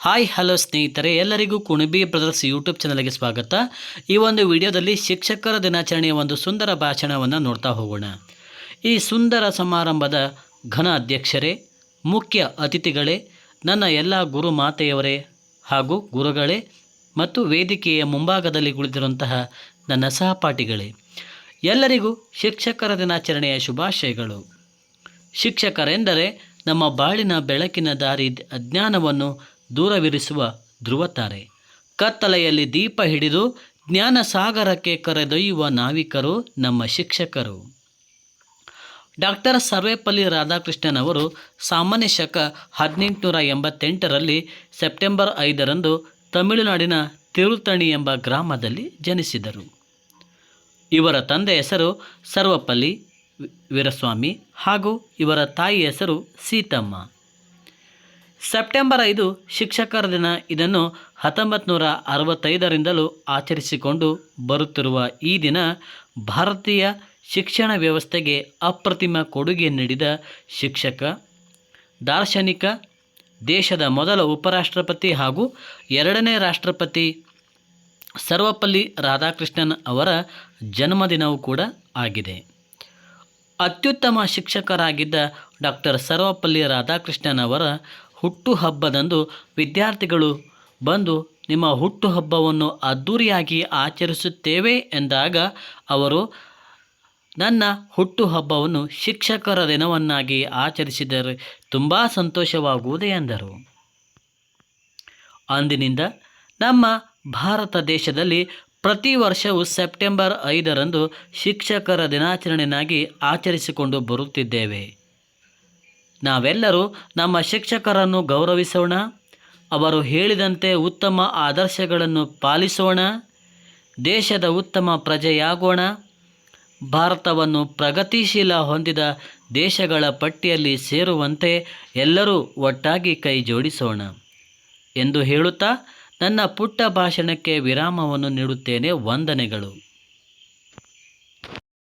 Hi, hello ಸ್ನೇಹಿತರೆ, ಎಲ್ಲರಿಗೂ ಕುಣಿಬಿ brothers YouTube ಚಾನಲ್ಗೆ ಸ್ವಾಗತ. ಈ ಒಂದು ವಿಡಿಯೋದಲ್ಲಿ ಶಿಕ್ಷಕರ ದಿನಾಚರಣೆಯ ಒಂದು ಸುಂದರ ಭಾಷಣವನ್ನು ನೋಡ್ತಾ ಹೋಗೋಣ. ಈ ಸುಂದರ ಸಮಾರಂಭದ ಘನ ಅಧ್ಯಕ್ಷರೇ, ಮುಖ್ಯ ಅತಿಥಿಗಳೇ, ನನ್ನ ಎಲ್ಲ ಗುರು ಮಾತೆಯವರೇ ಹಾಗೂ ಗುರುಗಳೇ ಮತ್ತು ವೇದಿಕೆಯ ಮುಂಭಾಗದಲ್ಲಿ ಕುಳಿತಿರುವಂತಹ ನನ್ನ ಸಹಪಾಠಿಗಳೇ, ಎಲ್ಲರಿಗೂ ಶಿಕ್ಷಕರ ದಿನಾಚರಣೆಯ ಶುಭಾಶಯಗಳು. ಶಿಕ್ಷಕರೆಂದರೆ ನಮ್ಮ ಬಾಳಿನ ಬೆಳಕಿನ ದಾರಿ, ಅಜ್ಞಾನವನ್ನು ದೂರವಿರಿಸುವ ಧ್ರುವತಾರೆ. ಕತ್ತಲೆಯಲ್ಲಿ ದೀಪ ಹಿಡಿದು ಜ್ಞಾನ ಸಾಗರಕ್ಕೆ ಕರೆದೊಯ್ಯುವ ನಾವಿಕರು ನಮ್ಮ ಶಿಕ್ಷಕರು. ಡಾಕ್ಟರ್ ಸರ್ವೇಪಲ್ಲಿ ರಾಧಾಕೃಷ್ಣನ್ ಅವರು ಸಾಮಾನ್ಯ ಶಕ ಹದಿನೆಂಟುನೂರ ಎಂಬತ್ತೆಂಟರಲ್ಲಿ ಸೆಪ್ಟೆಂಬರ್ ಐದರಂದು ತಮಿಳುನಾಡಿನ ತಿರುತಣಿ ಎಂಬ ಗ್ರಾಮದಲ್ಲಿ ಜನಿಸಿದರು. ಇವರ ತಂದೆ ಹೆಸರು ಸರ್ವಪಲ್ಲಿ ವೀರಸ್ವಾಮಿ ಹಾಗೂ ಇವರ ತಾಯಿ ಹೆಸರು ಸೀತಮ್ಮ. ಸೆಪ್ಟೆಂಬರ್ ಐದು ಶಿಕ್ಷಕರ ದಿನ. ಇದನ್ನು ಹತ್ತೊಂಬತ್ತು ನೂರ ಅರವತ್ತೈದರಿಂದಲೂ ಆಚರಿಸಿಕೊಂಡು ಬರುತ್ತಿರುವ ಈ ದಿನ ಭಾರತೀಯ ಶಿಕ್ಷಣ ವ್ಯವಸ್ಥೆಗೆ ಅಪ್ರತಿಮ ಕೊಡುಗೆ ನೀಡಿದ ಶಿಕ್ಷಕ, ದಾರ್ಶನಿಕ, ದೇಶದ ಮೊದಲ ಉಪರಾಷ್ಟ್ರಪತಿ ಹಾಗೂ ಎರಡನೇ ರಾಷ್ಟ್ರಪತಿ ಸರ್ವಪಲ್ಲಿ ರಾಧಾಕೃಷ್ಣನ್ ಅವರ ಜನ್ಮದಿನವೂ ಕೂಡ ಆಗಿದೆ. ಅತ್ಯುತ್ತಮ ಶಿಕ್ಷಕರಾಗಿದ್ದ ಡಾಕ್ಟರ್ ಸರ್ವಪಲ್ಲಿ ರಾಧಾಕೃಷ್ಣನ್ ಅವರ ಹುಟ್ಟುಹಬ್ಬದಂದು ವಿದ್ಯಾರ್ಥಿಗಳು ಬಂದು ನಿಮ್ಮ ಹುಟ್ಟುಹಬ್ಬವನ್ನು ಅದ್ದೂರಿಯಾಗಿ ಆಚರಿಸುತ್ತೇವೆ ಎಂದಾಗ ಅವರು ನನ್ನ ಹುಟ್ಟುಹಬ್ಬವನ್ನು ಶಿಕ್ಷಕರ ದಿನವನ್ನಾಗಿ ಆಚರಿಸಿದರೆ ತುಂಬ ಸಂತೋಷವಾಗುವುದೇ ಎಂದರು. ಅಂದಿನಿಂದ ನಮ್ಮ ಭಾರತ ದೇಶದಲ್ಲಿ ಪ್ರತಿ ವರ್ಷವೂ ಸೆಪ್ಟೆಂಬರ್ ಐದರಂದು ಶಿಕ್ಷಕರ ದಿನಾಚರಣೆಯಾಗಿ ಆಚರಿಸಿಕೊಂಡು ಬರುತ್ತಿದ್ದೇವೆ. ನಾವೆಲ್ಲರೂ ನಮ್ಮ ಶಿಕ್ಷಕರನ್ನು ಗೌರವಿಸೋಣ. ಅವರು ಹೇಳಿದಂತೆ ಉತ್ತಮ ಆದರ್ಶಗಳನ್ನು ಪಾಲಿಸೋಣ. ದೇಶದ ಉತ್ತಮ ಪ್ರಜೆಯಾಗೋಣ. ಭಾರತವನ್ನು ಪ್ರಗತಿಶೀಲ ಹೊಂದಿದ ದೇಶಗಳ ಪಟ್ಟಿಯಲ್ಲಿ ಸೇರುವಂತೆ ಎಲ್ಲರೂ ಒಟ್ಟಾಗಿ ಕೈ ಜೋಡಿಸೋಣ ಎಂದು ಹೇಳುತ್ತಾ ನನ್ನ ಪುಟ್ಟ ಭಾಷಣಕ್ಕೆ ವಿರಾಮವನ್ನು ನೀಡುತ್ತೇನೆ ವಂದನೆಗಳು.